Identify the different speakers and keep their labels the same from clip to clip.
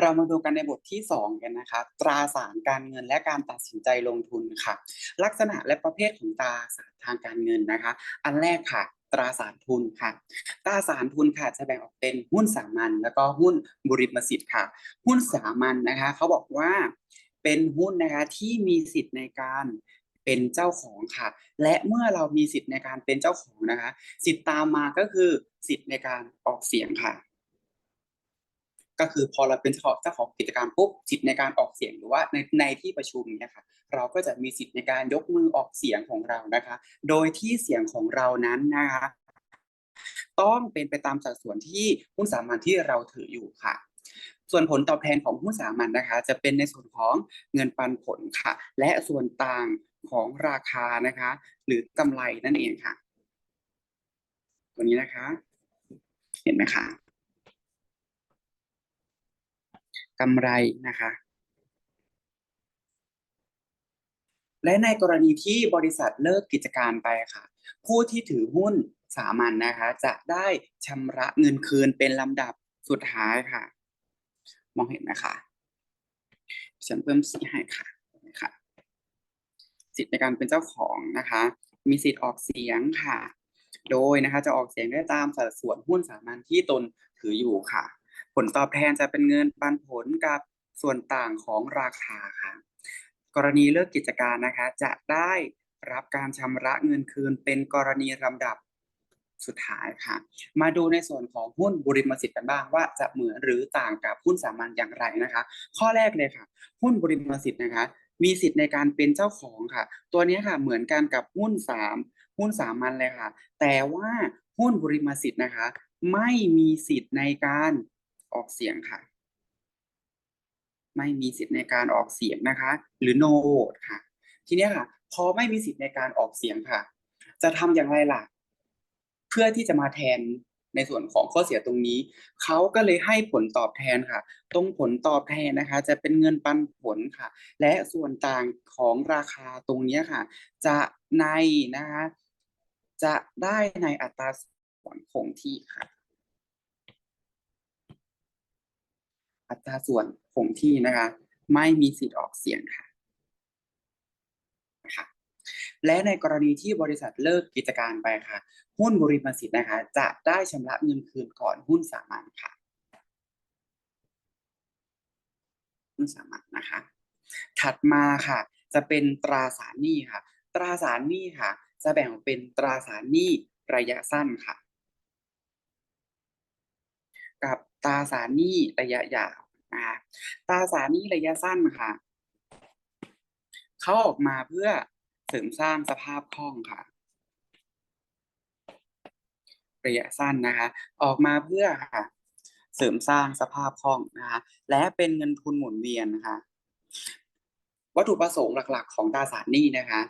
Speaker 1: เรามาดูกันในบทที่สองกันนะคะ ตราสารการเงินและการตัดสินใจลงทุนค่ะ ลักษณะและประเภทของตราสารทางการเงินนะคะ อันแรกค่ะ ตราสารทุนค่ะ ตราสารทุนค่ะจะแบ่งออกเป็นหุ้นสามัญแล้วก็หุ้นบริมสิทธิ์ค่ะ หุ้นสามัญนะคะเขาบอกว่าเป็นหุ้นนะคะที่มีสิทธิ์ในการเป็นเจ้าของค่ะ และเมื่อเรามีสิทธิ์ในการเป็นเจ้าของนะคะ สิทธิ์ตามมาก็คือสิทธิ์ในการออกเสียงค่ะ ก็คือพอเราเป็นเจ้าของเจ้าของกิจการปุ๊บสิทธิ์ในการออกเสียงหรือว่าในในที่ประชุมเนี่ยค่ะเราก็จะมีสิทธิ์ในการยกมือออกเสียงของเรานะคะ โดยที่เสียงของเรานั้นนะคะต้องเป็นไปตามสัดส่วนที่หุ้นสามัญที่เราถืออยู่ค่ะ ส่วนผลตอบแทนของหุ้นสามัญนะคะ จะเป็นในส่วนของเงินปันผลค่ะ และส่วนต่างของราคานะคะ หรือกำไรนั่นเองค่ะ ตัวนี้นะคะ เห็นไหมคะ กำไรนะคะ และในกรณีที่บริษัทเลิกกิจการไปค่ะ ผู้ที่ถือหุ้นสามัญนนะคะ จะได้ชำระเงินคืนเป็นลำดับสุดท้ายค่ะ มองเห็นไหมคะฉันเพิ่มสีให้ค่ะนะคะสิทธิ์ในการเป็นเจ้าของนะคะ มีสิทธิ์ออกเสียงค่ะ โดยนะคะจะออกเสียงได้ตามสัดส่วนหุ้นสามัญที่ตนถืออยู่ค่ะ ลตอบแทนจะเป็นเงินปันผลกับส่วนต่างของราคาค่ะ กรณีเลิกกิจการนะคะ จะได้รับการชำระเงินคืนเป็นกรณีลำดับสุดท้ายค่ะ มาดูในส่วนของหุ้นบริมสิทธิ์กันบ้างว่าจะเหมือนหรือต่างกับหุ้นสามัญอย่างไรนะคะ ข้อแรกเลยค่ะ หุ้นบริมสิทธิ์นะคะ มีสิทธิ์ในการเป็นเจ้าของค่ะ ตัวนี้ค่ะเหมือนกันกับหุ้นสามหุ้นสามัญเลยค่ะ แต่ว่าหุ้นบริมสิทธิ์นะคะ ไม่มีสิทธิ์ในการ ออกเสียงค่ะ ไม่มีสิทธิ์ในการออกเสียงนะคะ หรือ no vote ค่ะ ทีนี้ค่ะ พอไม่มีสิทธิ์ในการออกเสียงค่ะ จะทำอย่างไรล่ะ เพื่อที่จะมาแทนในส่วนของข้อเสียตรงนี้ เขาก็เลยให้ผลตอบแทนค่ะ ตรงผลตอบแทนนะคะ จะเป็นเงินปันผลค่ะ และส่วนต่างของราคาตรงนี้ค่ะ จะในนะคะ จะได้ในอัตราส่วนคงที่ค่ะ อัตราส่วนคงที่นะคะ ไม่มีสิทธิ์ออกเสียงค่ะนะคะและในกรณีที่บริษัทเลิกกิจการไปค่ะ หุ้นบริมสิทธิ์นะคะ จะได้ชำระเงินคืนก่อนหุ้นสามัญค่ะ หุ้นสามัญนะคะ ถัดมาค่ะ จะเป็นตราสารหนี้ค่ะ ตราสารหนี้ค่ะ จะแบ่งเป็นตราสารหนี้ระยะสั้นค่ะ กับตราสารหนี้ระยะยาวนะคะตราสารหนี้ระยะสั้นค่ะเขาออกมาเพื่อเสริมสร้างสภาพคล่องค่ะระยะสั้นนะคะ ออกมาเพื่อค่ะ เสริมสร้างสภาพคล่องนะคะ และเป็นเงินทุนหมุนเวียนนะคะ วัตถุประสงค์หลัก ๆ ของตราสารหนี้นะคะ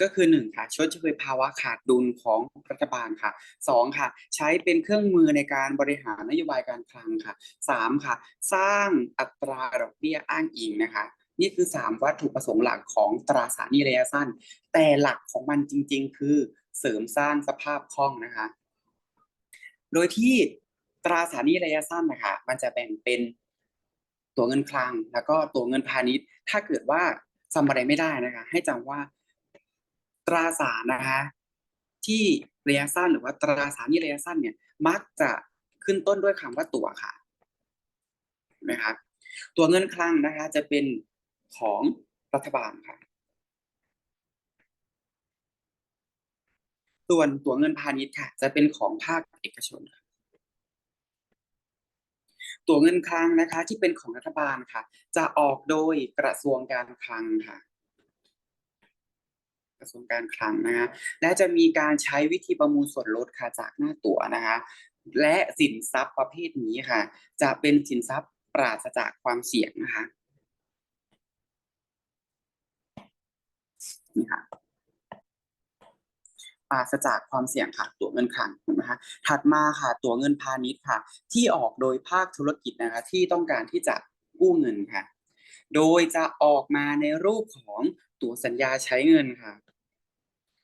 Speaker 1: ก็คือหนึ่งค่ะชดเชยภาวะขาดดุลของรัฐบาลค่ะสองค่ะ ใช้เป็นเครื่องมือในการบริหารนโยบายการคลังค่ะสามค่ะ สร้างอัตราดอกเบี้ยอ้างอิงนะคะ นี่คือสามวัตถุประสงค์หลักของตราสารหนี้ระยะสั้น แต่หลักของมันจริง ๆ คือเสริมสร้างสภาพคล่องนะคะ โดยที่ตราสารหนี้ระยะสั้นนะคะมันจะแบ่งเป็นตัวเงินคลัง แล้วก็ตัวเงินพาณิชย์ ถ้าเกิดว่าจำอะไรไม่ได้นะคะ ให้จำว่า ตราสารนะคะที่ระยะสั้นหรือว่าตราสารหนี้ระยะสั้นเนี่ย มักจะขึ้นต้นด้วยคำว่าตัวค่ะเห็นไหมครับตัวเงินคลังนะคะ จะเป็นของรัฐบาลค่ะ ส่วนตัวเงินพาณิชย์ค่ะ จะเป็นของภาคเอกชนค่ะตัวเงินคลังนะคะ ที่เป็นของรัฐบาลค่ะ จะออกโดยกระทรวงการคลังค่ะ กระทรวงการคลังนะคะและจะมีการใช้วิธีประมูลส่วนลดค่ะจากหน้าตั๋วนะคะ และสินทรัพย์ประเภทนี้ค่ะ จะเป็นสินทรัพย์ปราศจากความเสี่ยงนะคะนี่ค่ะปราศจากความเสี่ยงค่ะ ตัวเงินคลังนะคะถัดมาค่ะ ตัวเงินพาณิชย์ค่ะ ที่ออกโดยภาคธุรกิจนะคะ ที่ต้องการที่จะกู้เงินค่ะ โดยจะออกมาในรูปของตัวสัญญาใช้เงินค่ะ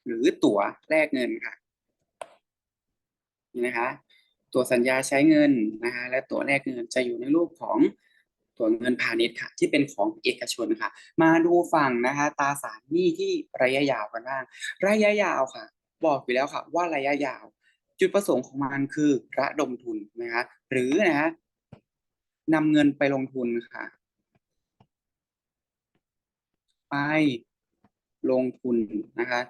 Speaker 1: หรือตั๋วแลกเงินค่ะนี่นะคะ ตั๋วสัญญาใช้เงินนะคะและตั๋วแลกเงินจะอยู่ในรูปของตัวเงินพาณิชย์ค่ะที่เป็นของเอกชนค่ะ มาดูฝั่งนะคะตราสารหนี้ที่ระยะยาวกันบ้าง ระยะยาวค่ะ บอกอยู่แล้วค่ะ ว่าระยะยาว จุดประสงค์ของมันคือระดมทุนนะคะหรือนะฮะนำเงินไปลงทุนค่ะ ไปลงทุนนะคะ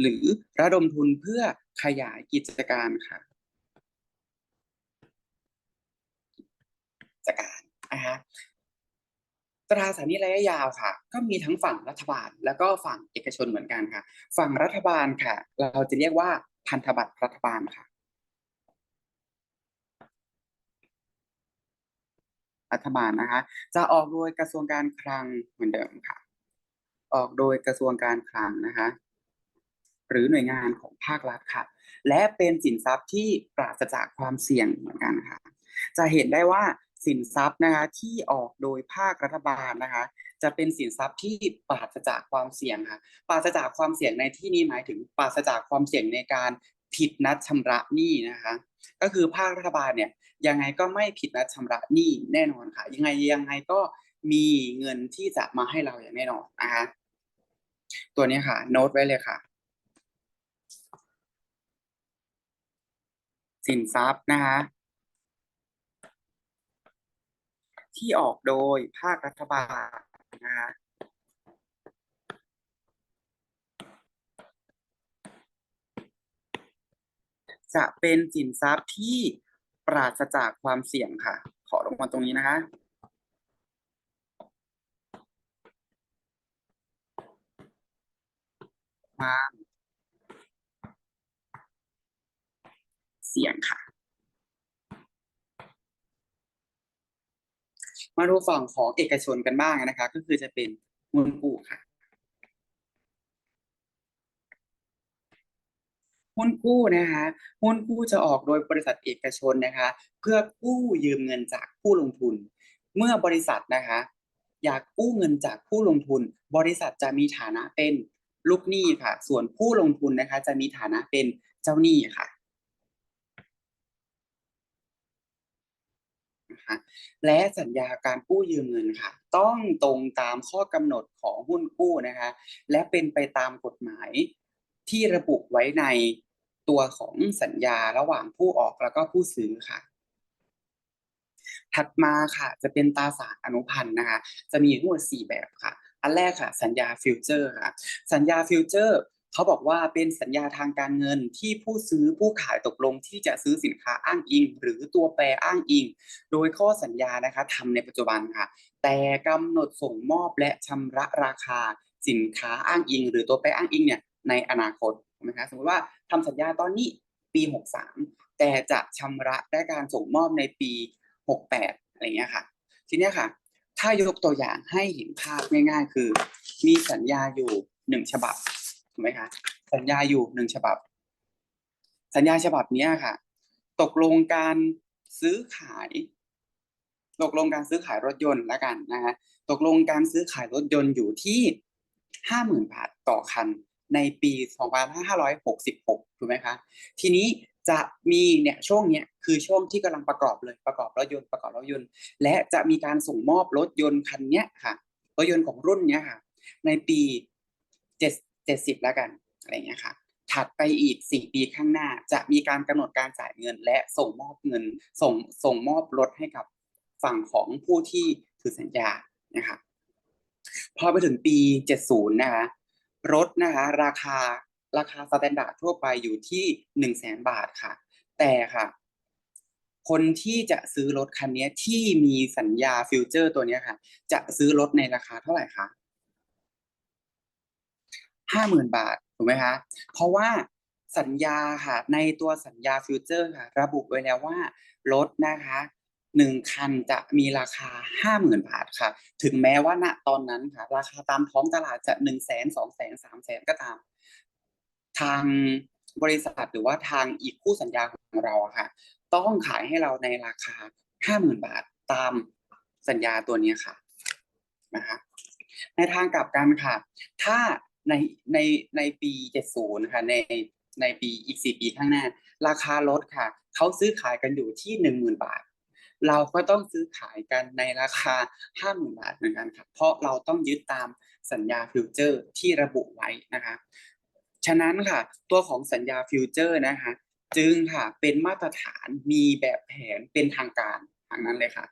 Speaker 1: หรือระดมทุนเพื่อขยายกิจการค่ะกิจการนะคะตราสารนี้ระยะยาวค่ะ ก็มีทั้งฝั่งรัฐบาล แล้วก็ฝั่งเอกชนเหมือนกันค่ะ ฝั่งรัฐบาลค่ะ เราจะเรียกว่าพันธบัตรรัฐบาลค่ะรัฐบาลนะคะ จะออกโดยกระทรวงการคลังเหมือนเดิมค่ะ ออกโดยกระทรวงการคลังนะคะ หรือหน่วยงานของภาครัฐค่ะ และเป็นสินทรัพย์ที่ปราศจากความเสี่ยงเหมือนกันค่ะ จะเห็นได้ว่าสินทรัพย์นะคะที่ออกโดยภาครัฐบาลนะคะ จะเป็นสินทรัพย์ที่ปราศจากความเสี่ยงค่ะปราศจากความเสี่ยงในที่นี้หมายถึงปราศจากความเสี่ยงในการผิดนัดชำระหนี้นะคะ ก็คือภาครัฐบาลเนี่ยยังไงก็ไม่ผิดนัดชำระหนี้แน่นอนค่ะ ยังไงยังไงก็มีเงินที่จะมาให้เราอย่างแน่นอนนะคะตัวนี้ค่ะ โน้ตไว้เลยค่ะ สินทรัพย์นะคะที่ออกโดยภาครัฐบาลนะคะจะเป็นสินทรัพย์ที่ปราศจากความเสี่ยงค่ะ ขอลงมาตรงนี้นะคะความ สี่ยงค่ะ มาดูฝั่งของเอกชนกันบ้างนะคะ ก็คือจะเป็นหุ้นกู้ค่ะหุ้นกู้นะคะหุ้นกู้จะออกโดยบริษัทเอกชนนะคะ เพื่อกู้ยืมเงินจากผู้ลงทุน เมื่อบริษัทนะคะ อยากกู้เงินจากผู้ลงทุน บริษัทจะมีฐานะเป็นลูกหนี้ค่ะ ส่วนผู้ลงทุนนะคะ จะมีฐานะเป็นเจ้าหนี้ค่ะ นะคะ และสัญญาการกู้ยืมเงินค่ะ ต้องตรงตามข้อกำหนดของหุ้นกู้นะคะ และเป็นไปตามกฎหมายที่ระบุไว้ในตัวของสัญญาระหว่างผู้ออกแล้วก็ผู้ซื้อค่ะ ถัดมาค่ะ จะเป็นตราสารอนุพันธ์นะคะ จะมีทั้งหมด4แบบค่ะ อันแรกค่ะ สัญญาฟิวเจอร์ค่ะ สัญญาฟิวเจอร์ เขาบอกว่าเป็นสัญญาทางการเงินที่ผู้ซื้อผู้ขายตกลงที่จะซื้อสินค้าอ้างอิง หรือตัวแปรอ้างอิง โดยข้อสัญญานะคะทำในปัจจุบันค่ะ แต่กำหนดส่งมอบและชำระราคาสินค้าอ้างอิง หรือตัวแปรอ้างอิงเนี่ยในอนาคตนะคะสมมติว่าทำสัญญาตอนนี้ปี 63 แต่จะชำระได้การส่งมอบในปี 68 อะไรเงี้ยค่ะ ทีเนี้ยค่ะ ถ้ายกตัวอย่างให้เห็นภาพง่ายๆ คือ มีสัญญาอยู่หนึ่งฉบับ ถูกไหมคะสัญญาอยู่หนึ่งฉบับ สัญญาฉบับเนี้ยค่ะ ตกลงการซื้อขาย ตกลงการซื้อขายรถยนต์ละกันนะฮะตกลงการซื้อขายรถยนต์อยู่ที่ห้าหมื่นบาทต่อคันในปี2566ถูกไหมคะ ทีนี้จะมีเนี่ยช่วงเนี้ยคือช่วงที่กำลังประกอบเลยประกอบรถยนต์ประกอบรถยนต์ และจะมีการส่งมอบรถยนต์คันเนี้ยค่ะรถยนต์ของรุ่นเนี้ยค่ะ ในปีเจ็ด เจ็ดสิบแล้วกันอะไรเงี้ยค่ะ ถัดไปอีกสี่ปีข้างหน้าจะมีการกำหนดการจ่ายเงิน และส่งมอบเงิน ส่งส่งมอบรถให้กับฝั่งของผู้ที่ถือสัญญานะคะพอไปถึงปี 70 นะคะรถนะคะราคาราคาสแตนดาร์ดทั่วไปอยู่ที่หนึ่งแสนบาทค่ะ แต่ค่ะ คนที่จะซื้อรถคันนี้ที่มีสัญญาฟิวเจอร์ตัวนี้ค่ะ จะซื้อรถในราคาเท่าไหร่คะ ห้าหมื่นบาทถูกไหมคะเพราะว่าสัญญาค่ะในตัวสัญญาฟิวเจอร์ค่ะระบุไว้แล้วว่ารถนะคะหนึ่งคันจะมีราคาห้าหมื่นบาทค่ะ ถึงแม้ว่าณตอนนั้นค่ะ ราคาตามท้องตลาดจะหนึ่งแสนสองแสนสามแสนก็ตาม ทางบริษัทหรือว่าทางอีกคู่สัญญาของเราค่ะ ต้องขายให้เราในราคาห้าหมื่นบาทตามสัญญาตัวนี้ค่ะนะคะในทางกลับกันค่ะ ถ้า ในในในปี 70ค่ะในในปีอีก 4 ปีข้างหน้า ราคารถค่ะ เขาซื้อขายกันอยู่ที่ 10,000 บาท เราก็ต้องซื้อขายกันในราคาห้าหมื่นบาทเหมือนกันครับเพราะเราต้องยึดตามสัญญาฟิวเจอร์ที่ระบุไว้นะคะ ฉะนั้นค่ะ ตัวของสัญญาฟิวเจอร์นะคะจึงค่ะเป็นมาตรฐานมีแบบแผนเป็นทางการทางนั้นเลยค่ะ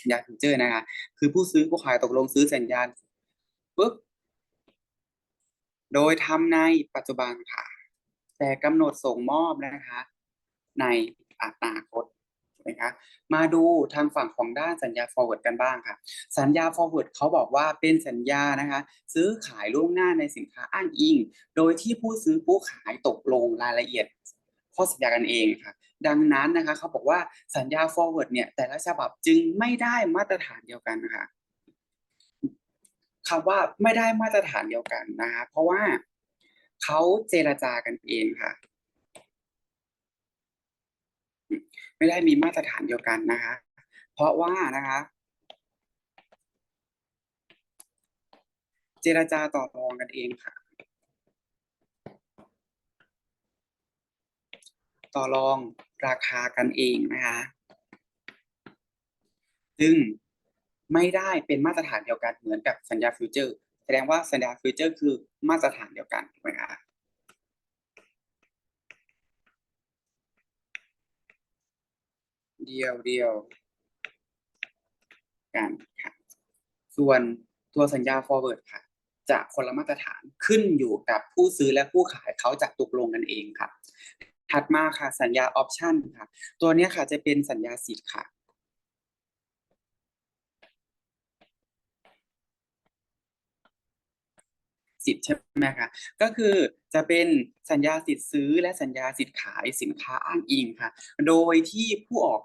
Speaker 1: สัญญาฟิวเจอร์นะคะ คือผู้ซื้อผู้ขายตกลงซื้อสัญญาปุ๊บ โดยทำในปัจจุบันค่ะ แต่กำหนดส่งมอบนะคะ ในอนาคตนะคะมาดูทางฝั่งของด้านสัญญา forward กันบ้างค่ะ สัญญา forward เขาบอกว่าเป็นสัญญานะคะ ซื้อขายล่วงหน้าในสินค้าอ้างอิง โดยที่ผู้ซื้อผู้ขายตกลงรายละเอียดข้อสัญญากันเองค่ะ ดังนั้นนะคะเขาบอกว่าสัญญา forward เนี่ยแต่ละฉบับจึงไม่ได้มาตรฐานเดียวกันนะคะ คำว่าไม่ได้มาตรฐานเดียวกันนะคะเพราะว่าเขาเจรจากันเองค่ะ ไม่ได้มีมาตรฐานเดียวกันนะคะ เพราะว่านะคะ เจรจาต่อรองกันเองค่ะ ต่อรองราคากันเองนะคะ ซึ่ง ไม่ได้เป็นมาตรฐานเดียวกันเหมือนกับสัญญาฟิวเจอร์ แสดงว่าสัญญาฟิวเจอร์คือมาตรฐานเดียวกันถูกไหมคะเดียวเดียวกันค่ะ ส่วนตัวสัญญา forward ค่ะ จะคนละมาตรฐานขึ้นอยู่กับผู้ซื้อและผู้ขายเขาจะตกลงกันเองค่ะ ถัดมาค่ะสัญญา option ค่ะ ตัวนี้ค่ะจะเป็นสัญญาสิทธิ์ค่ะ สิทธิ์ใช่ไหมคะก็คือจะเป็นสัญญาสิทธิ์ซื้อและสัญญาสิทธิ์ขายสินค้าอ้างอิงค่ะ โดยที่ผู้ออก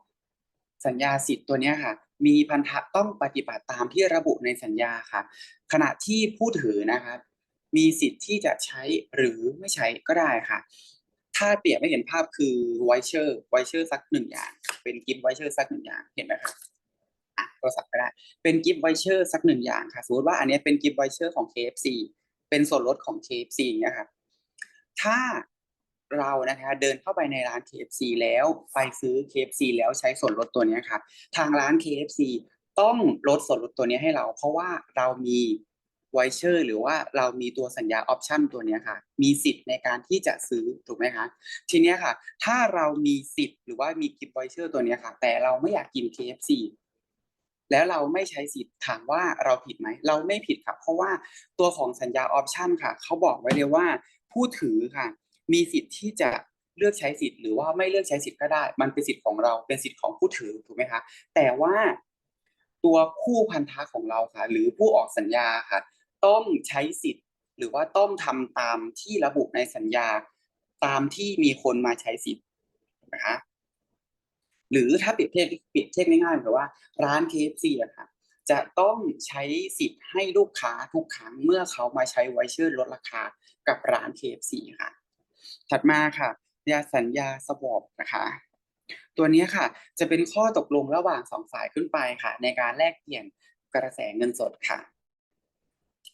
Speaker 1: สัญญาสิทธิ์ตัวนี้ค่ะ มีพันธะต้องปฏิบัติตามที่ระบุในสัญญาค่ะ ขณะที่ผู้ถือนะคะมีสิทธิ์ที่จะใช้หรือไม่ใช้ก็ได้ค่ะ ถ้าเปรียบไม่เห็นภาพคือไวเชอร์ไวเชอร์สักหนึ่งอย่าง เป็นกิฟต์ไวเชอร์สักหนึ่งอย่างเห็นไหมครับอะโทรศัพท์ก็ได้ เป็นกิฟต์ไวเชอร์สักหนึ่งอย่างค่ะ สมมติว่าอันนี้เป็นกิฟต์ไวเชอร์ของ KFC เป็นส่วนลดของ KFC อย่างเงี้ยครับถ้าเรานะคะเดินเข้าไปในร้าน KFC แล้วไปซื้อ KFC แล้วใช้ส่วนลดตัวนี้ค่ะ ทางร้าน KFC ต้องลดส่วนลดตัวนี้ให้เรา เพราะว่าเรามีไวเชอร์หรือว่าเรามีตัวสัญญาออปชันตัวนี้ค่ะ มีสิทธิ์ในการที่จะซื้อถูกไหมคะทีนี้ค่ะ ถ้าเรามีสิทธิ์หรือว่ามีกิฟต์ไวเชอร์ตัวนี้ค่ะ แต่เราไม่อยากกิน KFC แล้วเราไม่ใช้สิทธิ์ถามว่าเราผิดไหม เราไม่ผิดครับ เพราะว่าตัวของสัญญาออปชันค่ะเขาบอกไว้เลยว่า ผู้ถือค่ะ มีสิทธิ์ที่จะเลือกใช้สิทธิ์หรือว่าไม่เลือกใช้สิทธิ์ก็ได้ มันเป็นสิทธิ์ของเราเป็นสิทธิ์ของผู้ถือถูกไหมคะแต่ว่าตัวคู่พันธะของเราค่ะ หรือผู้ออกสัญญาค่ะ ต้องใช้สิทธิ์ หรือว่าต้องทำตามที่ระบุในสัญญา ตามที่มีคนมาใช้สิทธิ์นะคะ หรือถ้าเปรียบเทียบเปรียบเทียบง่ายๆแบบว่าร้าน KFC อะค่ะจะต้องใช้สิทธิ์ให้ลูกค้าทุกครั้งเมื่อเขามาใช้ไวเชอร์ลดราคากับร้าน KFC ค่ะ ถัดมาค่ะยาสัญญาสวอปนะคะ ตัวนี้ค่ะจะเป็นข้อตกลงระหว่างสองฝ่ายขึ้นไปค่ะ ในการแลกเปลี่ยนกระแสเงินสดค่ะ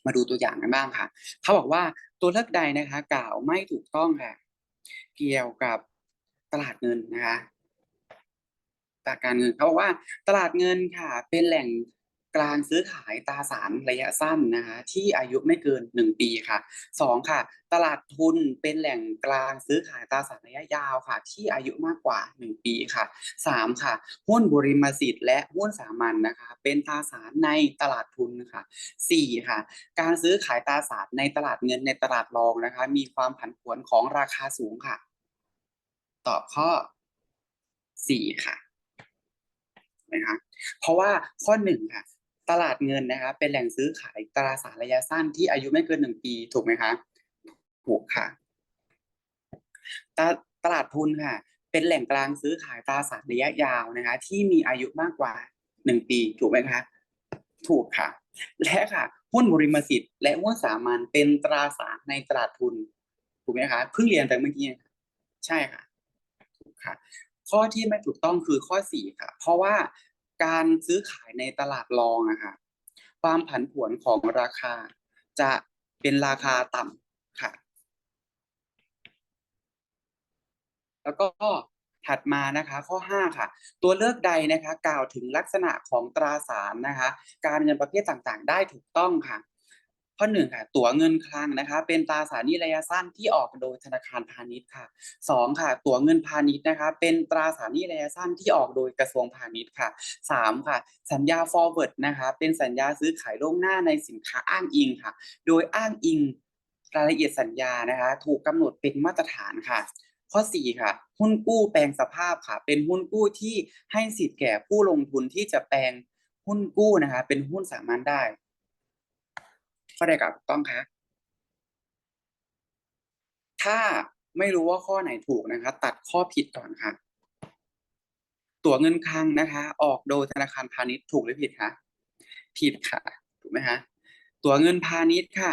Speaker 1: มาดูตัวอย่างกันบ้างค่ะ เขาบอกว่าตัวเลือกใดนะคะ กล่าวไม่ถูกต้องค่ะ เกี่ยวกับตลาดเงินนะคะ ตลาดการเงินเขาบอกว่าตลาดเงินค่ะ เป็นแหล่งกลางซื้อขายตราสารระยะสั้นนะคะที่อายุไม่เกินหนึ่งปีค่ะสองค่ะ ตลาดทุนเป็นแหล่งกลางซื้อขายตราสารระยะยาวค่ะ ที่อายุมากกว่าหนึ่งปีค่ะสามค่ะ หุ้นบริมสิทธิ์และหุ้นสามัญนนะคะ เป็นตราสารในตลาดทุนค่ะสี่ค่ะ การซื้อขายตราสารในตลาดเงินในตลาดรองนะคะ มีความผันผวนของราคาสูงค่ะ ตอบข้อสี่ค่ะ นะคะเพราะว่าข้อหนึ่งค่ะตลาดเงินนะคะเป็นแหล่งซื้อขายตราสารระยะสั้นที่อายุไม่เกินหนึ่งปีถูกไหมคะถูกค่ะตตลาดทุนค่ะ เป็นแหล่งกลางซื้อขายตราสารระยะยาวนะคะ ที่มีอายุมากกว่าหนึ่งปีถูกไหมคะถูกค่ะ และค่ะหุ้นบริมสิทธิ์และหุ้นสามัญเป็นตราสารในตลาดทุนถูกไหมคะเพิ่งเรียนไปเมื่อกี้ใช่ค่ะถูกค่ะ ข้อที่ไม่ถูกต้องคือข้อสี่ค่ะ เพราะว่าการซื้อขายในตลาดรองอะค่ะความผันผวนของราคาจะเป็นราคาต่ำค่ะ แล้วก็ถถัดมานะคะ ข้อ 5 ค่ะ ตัวเลือกใดนะคะ กล่าวถึงลักษณะของตราสารนะคะ การเงินประเภทต่างๆ ได้ถูกต้องค่ะ ข้อหนึ่งค่ะตั๋วเงินคลังนะคะ เป็นตราสารหนี้ระยะสั้นที่ออกโดยธนาคารพาณิชย์ค่ะสองค่ะ ตั๋วเงินพาณิชย์นะคะ เป็นตราสารหนี้ระยะสั้นที่ออกโดยกระทรวงพาณิชย์ค่ะสามค่ะ สัญญา forward นะคะ เป็นสัญญาซื้อขายล่วงหน้าในสินค้าอ้างอิงค่ะ โดยอ้างอิงรายละเอียดสัญญานะคะ ถูกกำหนดเป็นมาตรฐานค่ะข้อ 4 ค่ะ หุ้นกู้แปลงสภาพค่ะ เป็นหุ้นกู้ที่ให้สิทธิ์แก่ผู้ลงทุนที่จะแปลงหุ้นกู้นะคะ เป็นหุ้นสามัญได้ ข้อใดกับถูกต้องคะถ้าไม่รู้ว่าข้อไหนถูกนะคะ ตัดข้อผิดก่อนค่ะ ตั๋วเงินคลังนะคะ ออกโดยธนาคารพาณิชย์ถูกหรือผิดคะผิดค่ะ ถูกไหมคะตั๋วเงินพาณิชย์ค่ะ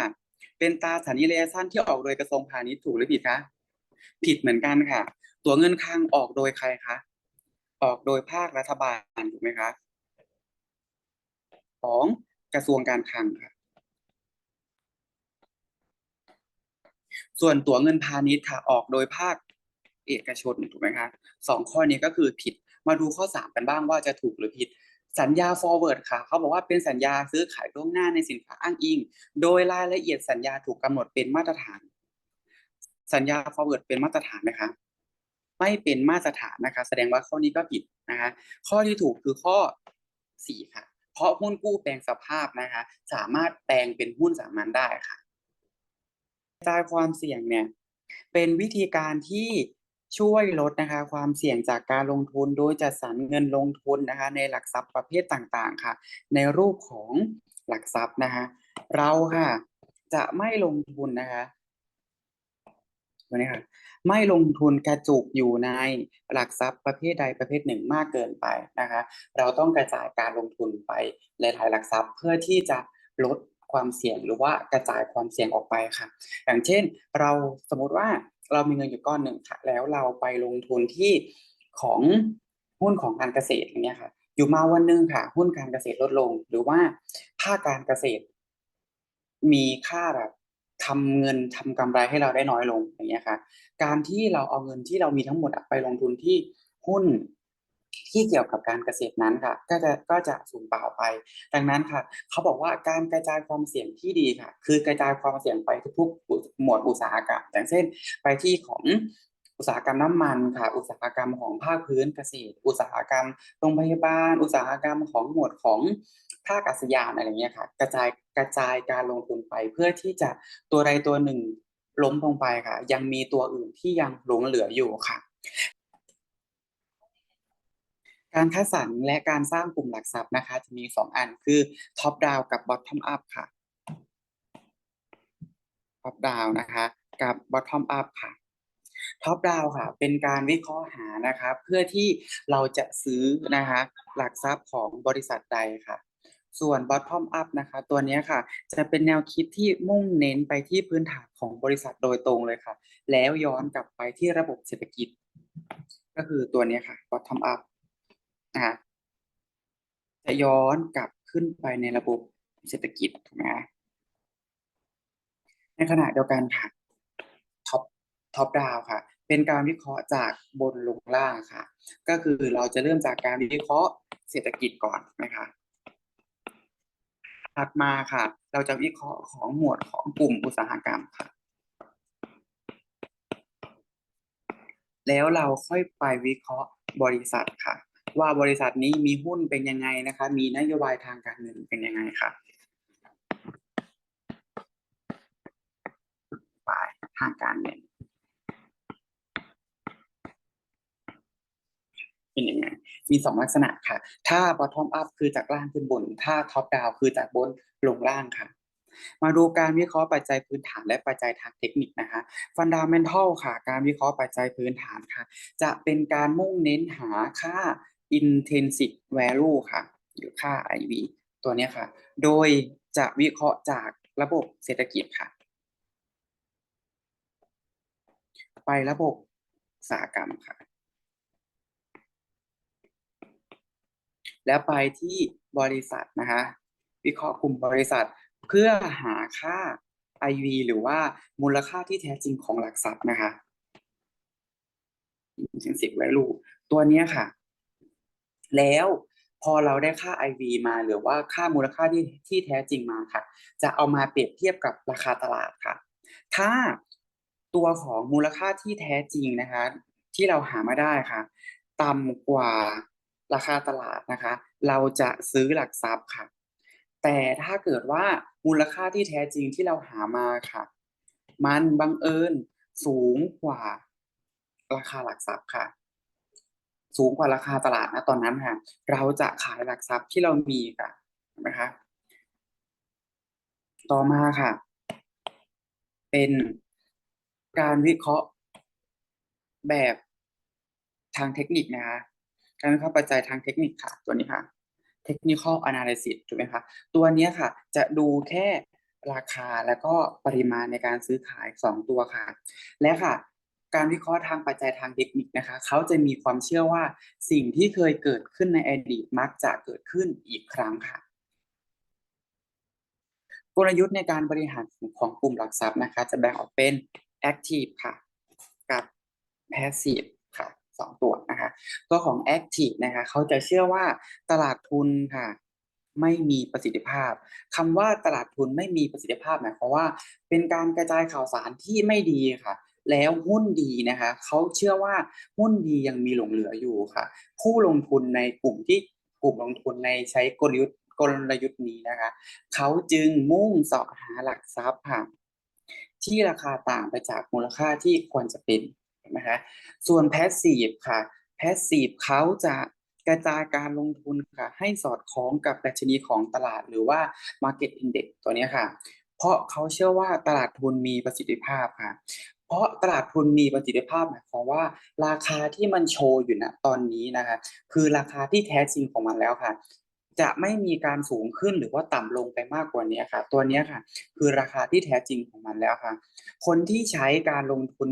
Speaker 1: เป็นตราสารนี้ระยะสั้นที่ออกโดยกระทรวงพาณิชย์ถูกหรือผิดคะผิดเหมือนกันค่ะ ตั๋วเงินคลังออกโดยใครคะออกโดยภาครัฐบาลถูกไหมคะของกระทรวงการคลังค่ะ ส่วนตั๋วเงินพาณิชย์ค่ะออกโดยภาคเอกชนถูกไหมคะสองข้อนี้ก็คือผิดมาดูข้อสามกันบ้างว่าจะถูกหรือผิด สัญญา forward ค่ะ เขาบอกว่าเป็นสัญญาซื้อขายล่วงหน้าในสินค้าอ้างอิง โดยรายละเอียดสัญญาถูกกำหนดเป็นมาตรฐาน สัญญา forward เป็นมาตรฐานไหมคะไม่เป็นมาตรฐานนะคะ แสดงว่าข้อนี้ก็ผิดนะคะ ข้อที่ถูกคือข้อสี่ค่ะ เพราะหุ้นกู้แปลงสภาพนะคะ สามารถแปลงเป็นหุ้นสามัญได้ค่ะ จายความเสี่ยงเนี่ยเป็นวิธีการที่ช่วยลดนะคะความเสี่ยงจากการลงทุนโดยจัดสรรเงินลงทุนนะคะในหลักทรัพย์ประเภทต่างๆค่ะ ในรูปของหลักทรัพย์นะคะเราค่ะจะไม่ลงทุนนะคะตัวนี้ค่ะไม่ลงทุนกระจุกอยู่ในหลักทรัพย์ประเภทใดประเภทหนึ่งมากเกินไปนะคะ เราต้องกระจายการลงทุนไปหลายๆหลักทรัพย์เพื่อที่จะลด ความเสี่ยงหรือว่ากระจายความเสี่ยงออกไปค่ะ อย่างเช่น เราสมมติว่าเรามีเงินอยู่ก้อนหนึ่งค่ะ แล้วเราไปลงทุนที่ของหุ้นของการเกษตรอย่างเงี้ยค่ะ อยู่มาวันหนึ่งค่ะ หุ้นการเกษตรลดลง หรือว่าภาคการเกษตร มีค่าแบบทำเงินทำกำไรให้เราได้น้อยลงอย่างเงี้ยค่ะ การที่เราเอาเงินที่เรามีทั้งหมดไปลงทุนที่หุ้น ที่เกี่ยวกับการเกษตรนั้นค่ะ ก็จะก็จะสูญเปล่าไป ดังนั้นค่ะ เขาบอกว่าการกระจายความเสี่ยงที่ดีค่ะ คือกระจายความเสี่ยงไปทุกๆหมวดอุตสาหกรรมอย่างเช่น ไปที่ของอุตสาหกรรมน้ำมันค่ะ อุตสาหกรรมของภาคพื้นเกษตร อุตสาหกรรมโรงพยาบาล อุตสาหกรรมของหมวดของภาคอากาศยานอะไรเงี้ยค่ะ กระจายกระจายการลงทุนไปเพื่อที่จะตัวใดตัวหนึ่งล้มลงไปค่ะ ยังมีตัวอื่นที่ยังหลงเหลืออยู่ค่ะ การคัดสรรและการสร้างกลุ่มหลักทรัพย์นะคะ จะมีสองอันคือ top down กับ bottom up ค่ะ top down นะคะกับ bottom up ค่ะ top down ค่ะ เป็นการวิเคราะห์หานะคะเพื่อที่เราจะซื้อนะคะหลักทรัพย์ของบริษัทใดค่ะ ส่วน bottom up นะคะ ตัวนี้ค่ะ จะเป็นแนวคิดที่มุ่งเน้นไปที่พื้นฐานของบริษัทโดยตรงเลยค่ะ แล้วย้อนกลับไปที่ระบบเศรษฐกิจ ก็คือตัวนี้ค่ะ bottom up นะคะจะย้อนกลับขึ้นไปในระบบเศรษฐกิจถูกไหมคะในขณะเดียวกันค่ะท็อปท็อปดาวค่ะ เป็นการวิเคราะห์จากบนลงล่างค่ะ ก็คือเราจะเริ่มจากการวิเคราะห์เศรษฐกิจก่อนนะคะถัดมาค่ะ เราจะวิเคราะห์ของหมวดของกลุ่มอุตสาหกรรมค่ะ แล้วเราค่อยไปวิเคราะห์บริษัทค่ะ ว่าบริษัทนี้มีหุ้นเป็นยังไงนะคะ มีนโยบายทางการเงินเป็นยังไงค่ะบายทางการเงินเป็นยังไงมีสองลักษณะค่ะ ถ้า bottom up คือจากล่างขึ้นบน ถ้า top down คือจากบนลงล่างค่ะ มาดูการวิเคราะห์ปัจจัยพื้นฐานและปัจจัยทางเทคนิคนะคะ fundamental ค่ะ การวิเคราะห์ปัจจัยพื้นฐานค่ะ จะเป็นการมุ่งเน้นหาค่า intrinsic value ค่ะ หรือค่า IV ตัวนี้ค่ะ โดยจะวิเคราะห์จากระบบเศรษฐกิจค่ะ ไประบบอุตสาหกรรมค่ะ แล้วไปที่บริษัทนะคะ วิเคราะห์กลุ่มบริษัทเพื่อหาค่า IV หรือว่ามูลค่าที่แท้จริงของหลักทรัพย์นะคะ intrinsic value ตัวนี้ค่ะ แล้วพอเราได้ค่า IV มาหรือว่าค่ามูลค่าที่ที่แท้จริงมาค่ะ จะเอามาเปรียบเทียบกับราคาตลาดค่ะ ถ้าตัวของมูลค่าที่แท้จริงนะคะ ที่เราหามาได้ค่ะต่ำกว่าราคาตลาดนะคะ เราจะซื้อหลักทรัพย์ค่ะ แต่ถ้าเกิดว่ามูลค่าที่แท้จริงที่เราหามาค่ะ มันบังเอิญสูงกว่าราคาหลักทรัพย์ค่ะ สูงกว่าราคาตลาดนะตอนนั้นค่ะ เราจะขายหลักทรัพย์ที่เรามีค่ะนไหมคะต่อมาค่ะ เป็นการวิเคราะห์แบบทางเทคนิคนะคะการวิเคราะห์ปัจจัยทางเทคนิคค่ะ ตัวนี้ค่ะ technical analysis ถูกไหมคะ ตัวนี้ค่ะ จะดูแค่ราคาแล้วก็ปริมาณในการซื้อขาย 2 ตัวค่ะ และค่ะ การวิเคราะห์ทางปัจจัยทางเทคนิคนะคะ เขาจะมีความเชื่อว่าสิ่งที่เคยเกิดขึ้นในอดีตมักจะเกิดขึ้นอีกครั้งค่ะ กลยุทธ์ในการบริหารของกลุ่มหลักทรัพย์นะคะ จะแบ่งออกเป็น active ค่ะ กับ passive ค่ะสองตัวนะคะตัวของ active นะคะเขาจะเชื่อว่าตลาดทุนค่ะไม่มีประสิทธิภาพคำว่าตลาดทุนไม่มีประสิทธิภาพหมายความว่า เป็นการกระจายข่าวสารที่ไม่ดีค่ะ แล้วหุ้นดีนะคะเขาเชื่อว่าหุ้นดียังมีหลงเหลืออยู่ค่ะ ผู้ลงทุนในกลุ่มที่กลุ่มลงทุนในใช้กลยุทธ์กลยุทธ์นี้นะคะเขาจึงมุ่งเสาะหาหลักทรัพย์ค่ะที่ราคาต่างไปจากมูลค่าที่ควรจะเป็นนะคะส่วน passive ค่ะ passive เขาจะกระจายการลงทุนค่ะให้สอดคล้องกับดัชนีของตลาดหรือว่า market index ตัวนี้ค่ะ เพราะเขาเชื่อว่าตลาดทุนมีประสิทธิภาพค่ะ เพราะตลาดทุนมีประสิทธิภาพหมายความว่า ราคาที่มันโชว์อยู่ณตอนนี้นะคะ คือราคาที่แท้จริงของมันแล้วค่ะ จะไม่มีการสูงขึ้นหรือว่าต่ำลงไปมากกว่านี้ค่ะ ตัวนี้ค่ะ คือราคาที่แท้จริงของมันแล้วค่ะ คนที่ใช้การลงทุน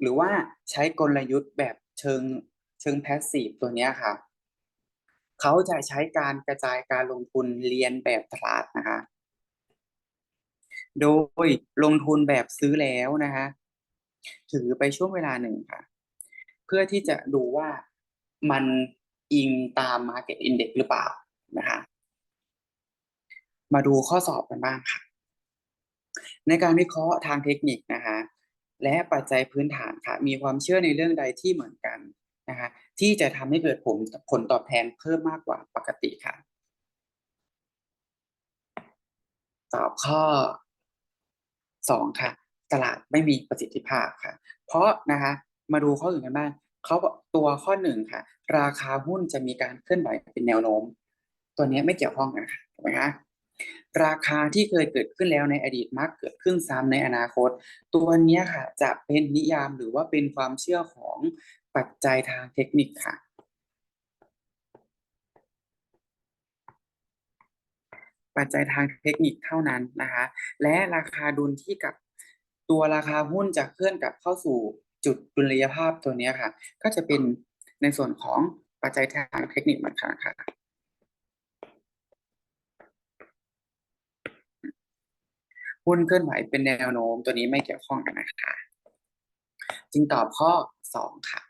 Speaker 1: หรือว่าใช้กลยุทธ์แบบเชิงเชิงแพสซีฟตัวนี้ค่ะ เขาจะใช้การกระจายการลงทุนเรียนแบบตลาดนะคะ โดยลงทุนแบบซื้อแล้วนะคะถือไปช่วงเวลาหนึ่งค่ะ เพื่อที่จะดูว่ามันอิงตาม Market Index หรือเปล่านะคะ มาดูข้อสอบกันบ้างค่ะ ในการวิเคราะห์ทางเทคนิคนะคะ และปัจจัยพื้นฐานค่ะ มีความเชื่อในเรื่องใดที่เหมือนกันนะคะที่จะทำให้เกิดผลผลตอบแทนเพิ่มมากกว่าปกติค่ะ ตอบข้อ สองค่ะ ตลาดไม่มีประสิทธิภาพค่ะ เพราะนะคะมาดูข้ออื่นกันบ้างเขาบอกตัวข้อหนึ่งค่ะ ราคาหุ้นจะมีการเคลื่อนไหวเป็นแนวโน้ม ตัวนี้ไม่เกี่ยวข้องกันค่ะถูกไหมคะราคาที่เคยเกิดขึ้นแล้วในอดีตมักเกิดขึ้นซ้ำในอนาคต ตัวนี้ค่ะ จะเป็นนิยามหรือว่าเป็นความเชื่อของปัจจัยทางเทคนิคค่ะ ปัจจัยทางเทคนิคเท่านั้นนะคะ และราคาดุลที่กับตัวราคาหุ้นจะเคลื่อนกลับเข้าสู่จุดดุลยภาพตัวนี้ค่ะ ก็จะเป็นในส่วนของปัจจัยทางเทคนิคเหมือนกันค่ะหุ้นเคลื่อนไหวเป็นแนวโน้มตัวนี้ไม่เกี่ยวข้องกันนะคะ จึงตอบข้อสองค่ะ